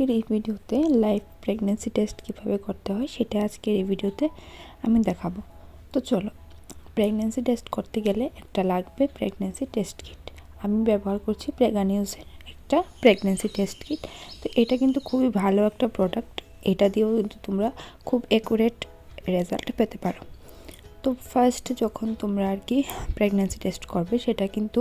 আজকের এই ভিডিওতে লাইভ প্রেগনেন্সি টেস্ট কীভাবে করতে হয় সেটা আজকের এই ভিডিওতে আমি দেখাবো। তো চলো প্রেগনেন্সি টেস্ট করতে গেলে একটা লাগবে প্রেগনেন্সি টেস্ট কিট আমি ব্যবহার করছি প্রেগানিউজের একটা প্রেগনেন্সি টেস্ট কিট তো এটা কিন্তু খুবই ভালো একটা প্রোডাক্ট এটা দিয়েও কিন্তু তোমরা খুব অ্যাকুরেট রেজাল্ট পেতে পারো। তো ফার্স্ট যখন তোমরা আর কি প্রেগনেন্সি টেস্ট করবে, সেটা কিন্তু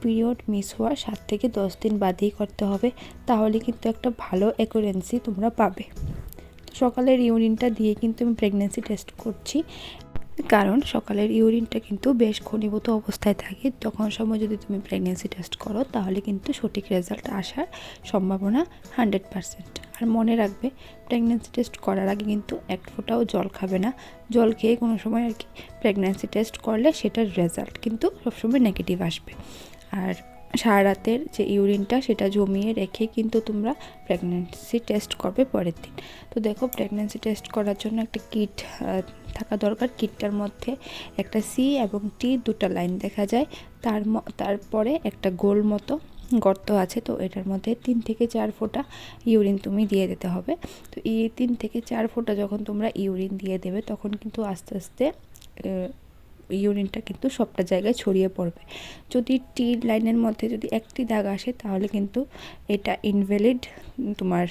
পিরিয়ড মিস হওয়ার সাত থেকে দশ দিন বাদেই করতে হবে। তাহলে কিন্তু একটা ভালো অ্যাকুরেন্সি তোমরা পাবে। সকালের ইউরিনটা দিয়ে কিন্তু আমি প্রেগন্যান্সি টেস্ট করছি। কারণ সকালের ইউরিনটা কিন্তু বেশ ঘনীভূত অবস্থায় থাকে। তখন সময় যদি তুমি প্রেগনেন্সি টেস্ট করো, তাহলে কিন্তু সঠিক রেজাল্ট আসার সম্ভাবনা হান্ড্রেড পারসেন্ট আর মনে রাখবে প্রেগনেন্সি টেস্ট করার আগে কিন্তু এক ফোঁটাও জল খাবে না। জল খেয়ে কোনো সময় আর কি প্রেগনেন্সি টেস্ট করলে সেটার রেজাল্ট কিন্তু সবসময় নেগেটিভ আসবে। আর সারা রাতের যে ইউরিনটা সেটা জমিয়ে রেখে কিন্তু তোমরা প্রেগনেন্সি টেস্ট করবে পরের দিন। তো দেখো প্রেগনেন্সি টেস্ট করার জন্য একটা কিট থাকা দরকার। কিটটার মধ্যে একটা সি এবং টি দুটা লাইন দেখা যায়। তার তারপরে একটা গোল মতো গর্ত আছে, তো এটার মধ্যে তিন থেকে চার ফোঁটা ইউরিন তুমি দিয়ে দিতে হবে। তো এই তিন থেকে চার ফোঁটা যখন তোমরা ইউরিন দিয়ে দেবে, তখন কিন্তু আস্তে আস্তে ইউরিনটা কিন্তু সবটা জায়গায় ছড়িয়ে পড়বে। যদি টি লাইনের মধ্যে যদি একটি দাগ আসে, তাহলে কিন্তু এটা ইনভ্যালিড তোমার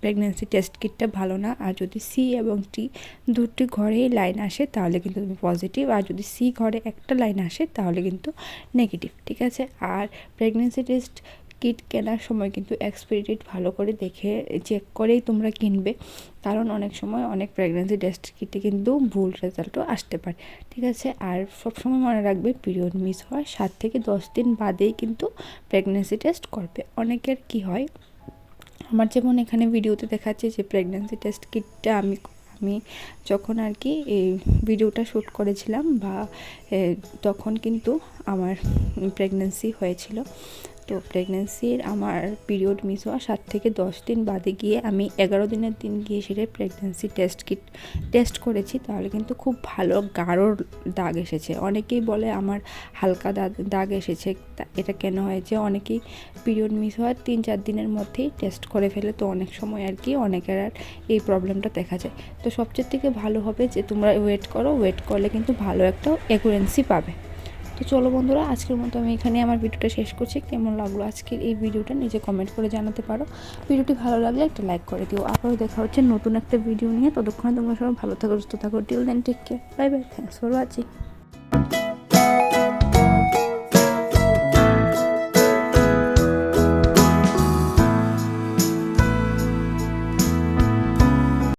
প্রেগনেন্সি টেস্ট কিটটা ভালো না। আর যদি সি এবং টি দুটি ঘরেই লাইন আসে, তাহলে কিন্তু তুমি পজিটিভ আর যদি সি ঘরে একটা লাইন আসে, তাহলে কিন্তু নেগেটিভ ঠিক আছে? আর প্রেগনেন্সি টেস্ট কিট কেনার সময় কিন্তু এক্সপায়ারি ভালো করে দেখে চেক করেই তোমরা কিনবে। কারণ অনেক সময় অনেক প্রেগনেন্সি টেস্ট কিটে কিন্তু ভুল রেজাল্টও আসতে পারে। ঠিক আছে? আর সবসময় মনে রাখবে পিরিয়ড মিস হওয়ার সাত থেকে দশ দিন বাদেই কিন্তু প্রেগনেন্সি টেস্ট করবে। অনেকের কি হয়, আমার যেমন এখানে ভিডিওতে দেখাচ্ছে যে প্রেগনেন্সি টেস্ট কিটটা আমি আমি যখন আর কি এই ভিডিওটা শ্যুট করেছিলাম বা তখন কিন্তু আমার প্রেগনেন্সি হয়েছিল। তো প্রেগনেন্সির আমার পিরিয়ড মিস হওয়া সাত থেকে দশ দিন বাদে গিয়ে আমি এগারো দিনের দিন গিয়ে সেটা প্রেগনেন্সি টেস্ট কিট টেস্ট করেছি। তাহলে কিন্তু খুব ভালো গাঢ় দাগ এসেছে। অনেকেই বলে আমার হালকা দাগ দাগ এসেছে। এটা কেন হয়েছে অনেকেই পিরিয়ড মিস হওয়ার তিন চার দিনের মধ্যেই টেস্ট করে ফেলে। তো অনেক সময় আর কি অনেকের আর এই প্রবলেমটা দেখা যায়। তো সবচেয়ে থেকে ভালো হবে যে তোমরা ওয়েট করো। ওয়েট করলে কিন্তু ভালো একটা অ্যাকুরেন্সি পাবে। তো চলো বন্ধুরা, আজকের মতো আমি এখানে আমার ভিডিওটা শেষ করছি। কেমন লাগল আজকের এই ভিডিওটা নিজে কমেন্ট করে জানাতে পারো। ভিডিওটি ভালো লাগলে একটা লাইক করে দিও। আবারও দেখা হচ্ছে নতুন একটা ভিডিও নিয়ে। ততক্ষণে তোমরা সবাই ভালো থাকো, সুস্থ থাকো। Till then take care bye bye thanks for watching